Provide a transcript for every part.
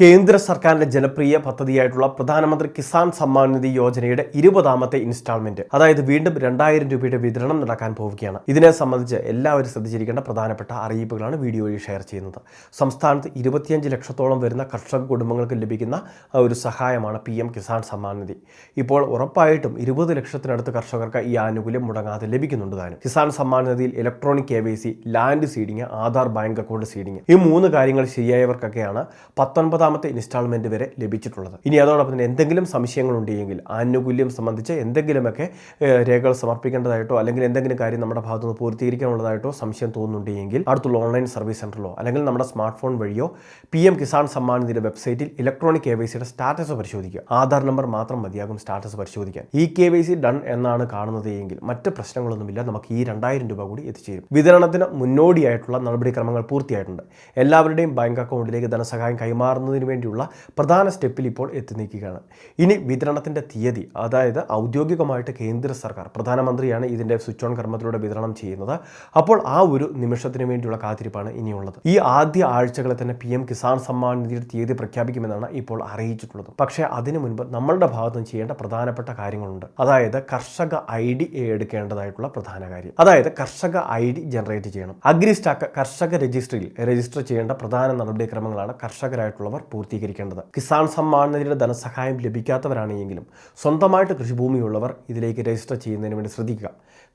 കേന്ദ്ര സർക്കാരിന്റെ ജനപ്രിയ പദ്ധതിയായിട്ടുള്ള പ്രധാനമന്ത്രി കിസാൻ സമ്മാൻ നിധി യോജനയുടെ ഇരുപതാമത്തെ ഇൻസ്റ്റാൾമെന്റ് അതായത് വീണ്ടും രണ്ടായിരം രൂപയുടെ വിതരണം നടക്കാൻ പോവുകയാണ്. ഇതിനെ സംബന്ധിച്ച് എല്ലാവരും ശ്രദ്ധിച്ചിരിക്കേണ്ട പ്രധാനപ്പെട്ട അറിയിപ്പുകളാണ് വീഡിയോയിൽ ഷെയർ ചെയ്യുന്നത്. സംസ്ഥാനത്ത് ഇരുപത്തിയഞ്ച് ലക്ഷത്തോളം വരുന്ന കർഷക കുടുംബങ്ങൾക്ക് ലഭിക്കുന്ന ഒരു സഹായമാണ് പി എം കിസാൻ സമ്മാൻ നിധി. ഇപ്പോൾ ഉറപ്പായിട്ടും ഇരുപത് ലക്ഷത്തിനടുത്ത് കർഷകർക്ക് ഈ ആനുകൂല്യം മുടങ്ങാതെ ലഭിക്കുന്നുണ്ട് താനും. കിസാൻ സമ്മാൻ നിധിയിൽ electronic K Y C land seeding Aadhaar bank account seeding ഈ മൂന്ന് കാര്യങ്ങൾ ശരിയായവർക്കൊക്കെയാണ് പത്തൊൻപതാമത്തെ ഇൻസ്റ്റാൾമെന്റ് വരെ ലഭിച്ചിട്ടുള്ളത്. ഇനി അതോടൊപ്പം തന്നെ എന്തെങ്കിലും സംശയങ്ങൾ ഉണ്ടെങ്കിൽ ആനുകൂല്യം സംബന്ധിച്ച് എന്തെങ്കിലുമൊക്കെ രേഖകൾ സമർപ്പിക്കേണ്ടതായിട്ടോ അല്ലെങ്കിൽ എന്തെങ്കിലും കാര്യം നമ്മുടെ ഭാഗത്തു നിന്ന് പൂർത്തീകരിക്കാനുള്ളതായിട്ടോ സംശയം തോന്നുന്നുണ്ടെങ്കിൽ അടുത്തുള്ള ഓൺലൈൻ സർവീസ് സെന്ററിലോ അല്ലെങ്കിൽ നമ്മുടെ സ്മാർട്ട് ഫോൺ വഴിയോ പി എം കിസാൻ സമ്മാൻ നിധിയുടെ വെബ്സൈറ്റിൽ ഇലക്ട്രോണിക് കെ വൈ സിയുടെ സ്റ്റാറ്റസ് പരിശോധിക്കുക. ആധാർ നമ്പർ മാത്രം മതിയാകും സ്റ്റാറ്റസ് പരിശോധിക്കാൻ. ഈ കെ വൈ സി ഡൺ എന്നാണ് കാണുന്നത് എങ്കിൽ മറ്റ് പ്രശ്നങ്ങളൊന്നുമില്ല നമുക്ക് ഈ രണ്ടായിരം രൂപ കൂടി എത്തിച്ചേരും. വിതരണത്തിന് മുന്നോടിയായിട്ടുള്ള നടപടിക്രമങ്ങൾ പൂർത്തിയായിട്ടുണ്ട്. എല്ലാവരുടെയും ബാങ്ക് അക്കൗണ്ടിലേക്ക് ധനസഹായം കൈമാറുന്നതിന് വേണ്ടിയുള്ള പ്രധാന സ്റ്റെപ്പിൽ ഇപ്പോൾ എത്തി നിൽക്കുകയാണ്. ഇനി വിതരണത്തിന്റെ തീയതി അതായത് ഔദ്യോഗികമായിട്ട് കേന്ദ്ര സർക്കാർ പ്രധാനമന്ത്രിയാണ് ഇതിന്റെ സ്വിച്ച് ഓൺ കർമ്മത്തിലൂടെ വിതരണം ചെയ്യുന്നത്. അപ്പോൾ ആ ഒരു നിമിഷത്തിന് വേണ്ടിയുള്ള കാത്തിരിപ്പാണ് ഇനിയുള്ളത്. ഈ ആദ്യ ആഴ്ചകളെ തന്നെ പി എം കിസാൻ സമ്മാൻ നിധിയുടെ തീയതി പ്രഖ്യാപിക്കുമെന്നാണ് ഇപ്പോൾ അറിയിച്ചിട്ടുള്ളത്. പക്ഷേ അതിനു മുൻപ് നമ്മളുടെ ഭാഗത്ത് ചെയ്യേണ്ട പ്രധാനപ്പെട്ട കാര്യങ്ങളുണ്ട്. അതായത് കർഷക ഐ ഡി എടുക്കേണ്ടതായിട്ടുള്ള പ്രധാന കാര്യം. അതായത് കർഷക ഐ ഡി ജനറേറ്റ് ചെയ്യണം. അഗ്രിസ്റ്റാക്ക് കർഷക രജിസ്ട്രിയിൽ രജിസ്റ്റർ ചെയ്യേണ്ട പ്രധാന നടപടിക്രമങ്ങളാണ് കർഷകരായിട്ടുള്ളവർ പൂർത്തീകരിക്കേണ്ടത്. കിസാൻ സമ്മാൻ നിധിയുടെ ധനസഹായം ലഭിക്കാത്തവരാണെങ്കിലും സ്വന്തമായിട്ട് കൃഷിഭൂമിയുള്ളവർ ഇതിലേക്ക് രജിസ്റ്റർ ചെയ്യുന്നതിന് വേണ്ടി ശ്രദ്ധിക്കുക.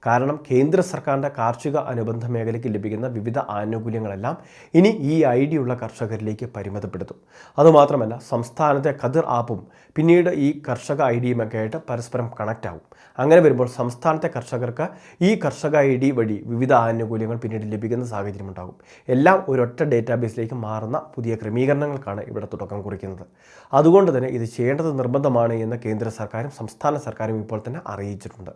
കാരണം കേന്ദ്ര സർക്കാരിന്റെ കാർഷിക അനുബന്ധ മേഖലയ്ക്ക് ലഭിക്കുന്ന വിവിധ ആനുകൂല്യങ്ങളെല്ലാം ഇനി ഈ ഐ ഡി ഉള്ള കർഷകരിലേക്ക് പരിമിതപ്പെടുത്തും. അതുമാത്രമല്ല സംസ്ഥാനത്തെ കതിർ ആപ്പും പിന്നീട് ഈ കർഷക ഐ ഡിയുമൊക്കെ ആയിട്ട് പരസ്പരം കണക്റ്റ് ആവും. അങ്ങനെ വരുമ്പോൾ സംസ്ഥാനത്തെ കർഷകർക്ക് ഈ കർഷക ഐ ഡി വഴി വിവിധ ആനുകൂല്യങ്ങൾ പിന്നീട് ലഭിക്കുന്ന സാഹചര്യം ഉണ്ടാകും. എല്ലാം ഒരൊറ്റ ഡേറ്റാബേസിലേക്ക് മാറുന്ന പുതിയ ക്രമീകരണങ്ങൾക്കാണ് ഇവിടെ തുടക്കം കുറിക്കുന്നത്. അതുകൊണ്ട് തന്നെ ഇത് ചെയ്യേണ്ടത് നിർബന്ധമാണ് എന്ന് കേന്ദ്ര സർക്കാരും സംസ്ഥാന സർക്കാരും ഇപ്പോൾ തന്നെ അറിയിച്ചിട്ടുണ്ട്.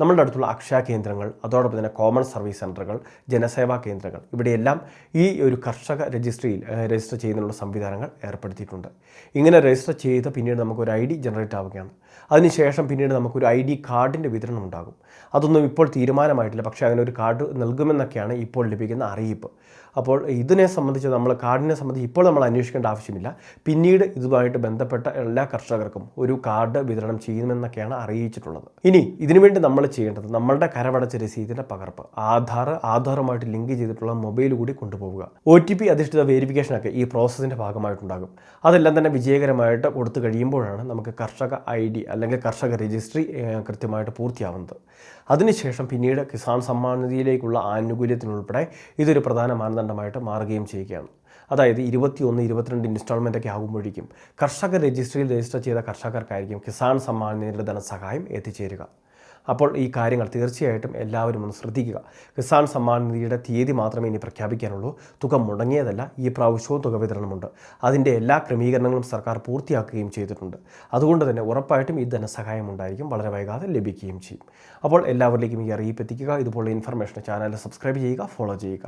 നമ്മളുടെ അടുത്തുള്ള അക്ഷയ കേന്ദ്രങ്ങൾ അതോടൊപ്പം തന്നെ കോമൺ സർവീസ് സെന്ററുകൾ ജനസേവാ കേന്ദ്രങ്ങൾ ഇവിടെയെല്ലാം ഈ ഒരു കർഷക രജിസ്ട്രിയിൽ രജിസ്റ്റർ ചെയ്യുന്നതിനുള്ള സംവിധാനങ്ങൾ ഏർപ്പെടുത്തിയിട്ടുണ്ട്. ഇങ്ങനെ രജിസ്റ്റർ ചെയ്ത് പിന്നീട് നമുക്കൊരു ഐ ഡി ജനറേറ്റ് ആവുകയാണ്. അതിനുശേഷം പിന്നീട് നമുക്കൊരു ഐ ഡി കാർഡിന്റെ വിതരണം ഉണ്ടാകും. അതൊന്നും ഇപ്പോൾ തീരുമാനമായിട്ടില്ല. പക്ഷേ അങ്ങനെ ഒരു കാർഡ് നൽകുമെന്നൊക്കെയാണ് ഇപ്പോൾ ലഭിക്കുന്ന അറിയിപ്പ്. അപ്പോൾ ഇതിനെ സംബന്ധിച്ച് നമ്മൾ കാർഡിനെ സംബന്ധിച്ച് ഇപ്പോൾ നമ്മൾ അന്വേഷിക്കേണ്ട ആവശ്യമില്ല. പിന്നീട് ഇതുമായിട്ട് ബന്ധപ്പെട്ട എല്ലാ കർഷകർക്കും ഒരു കാർഡ് വിതരണം ചെയ്യുമെന്നൊക്കെയാണ് അറിയിച്ചിട്ടുള്ളത്. ഇനി ഇതിനുവേണ്ടി നമ്മൾ ചെയ്യേണ്ടത് നമ്മളുടെ കരവടച്ച രസീതിന്റെ പകർപ്പ്. ആധാർ ആധാറുമായിട്ട് ലിങ്ക് ചെയ്തിട്ടുള്ള മൊബൈൽ കൂടി കൊണ്ടുപോവുക. ഒ ടി പി അധിഷ്ഠിത വെരിഫിക്കേഷനൊക്കെ ഈ പ്രോസസ്സിന്റെ ഭാഗമായിട്ടുണ്ടാകും. അതെല്ലാം തന്നെ വിജയകരമായിട്ട് കൊടുത്തു കഴിയുമ്പോഴാണ് നമുക്ക് കർഷക ഐ ഡി അല്ലെങ്കിൽ കർഷക രജിസ്ട്രി കൃത്യമായിട്ട് പൂർത്തിയാവുന്നത്. അതിനുശേഷം പിന്നീട് കിസാൻ സമ്മാൻ നിധിയിലേക്കുള്ള ആനുകൂല്യത്തിനുൾപ്പെടെ ഇതൊരു പ്രധാന മാനദണ്ഡമായിട്ട് മാറുകയും ചെയ്യുകയാണ്. അതായത് ഇരുപത്തിയൊന്ന് ഇരുപത്തിരണ്ട് ഇൻസ്റ്റാൾമെന്റ് ഒക്കെ ആകുമ്പോഴേക്കും കർഷക രജിസ്ട്രിയിൽ രജിസ്റ്റർ ചെയ്ത കർഷകർക്കായിരിക്കും കിസാൻ സമ്മാൻ നിധിയുടെ ധനസഹായം എത്തിച്ചേരുക. അപ്പോൾ ഈ കാര്യങ്ങൾ തീർച്ചയായിട്ടും എല്ലാവരും ഒന്ന് ശ്രദ്ധിക്കുക. കിസാൻ സമ്മാൻ നിധിയുടെ തീയതി മാത്രമേ ഇനി പ്രഖ്യാപിക്കാനുള്ളൂ. തുക മുടങ്ങിയതല്ല ഈ പ്രാവശ്യവും തുക വിതരണമുണ്ട്. അതിന്റെ എല്ലാ ക്രമീകരണങ്ങളും സർക്കാർ പൂർത്തിയാക്കുകയും ചെയ്തിട്ടുണ്ട്. അതുകൊണ്ട് തന്നെ ഉറപ്പായിട്ടും ഈ ധനസഹായം ഉണ്ടായിരിക്കും വളരെ വൈകാതെ ലഭിക്കുകയും ചെയ്യും. അപ്പോൾ എല്ലാവരിലേക്കും ഈ അറിയിപ്പ് എത്തിക്കുക. ഇതുപോലുള്ള ഇൻഫർമേഷൻ ചാനൽ സബ്സ്ക്രൈബ് ചെയ്യുക ഫോളോ ചെയ്യുക.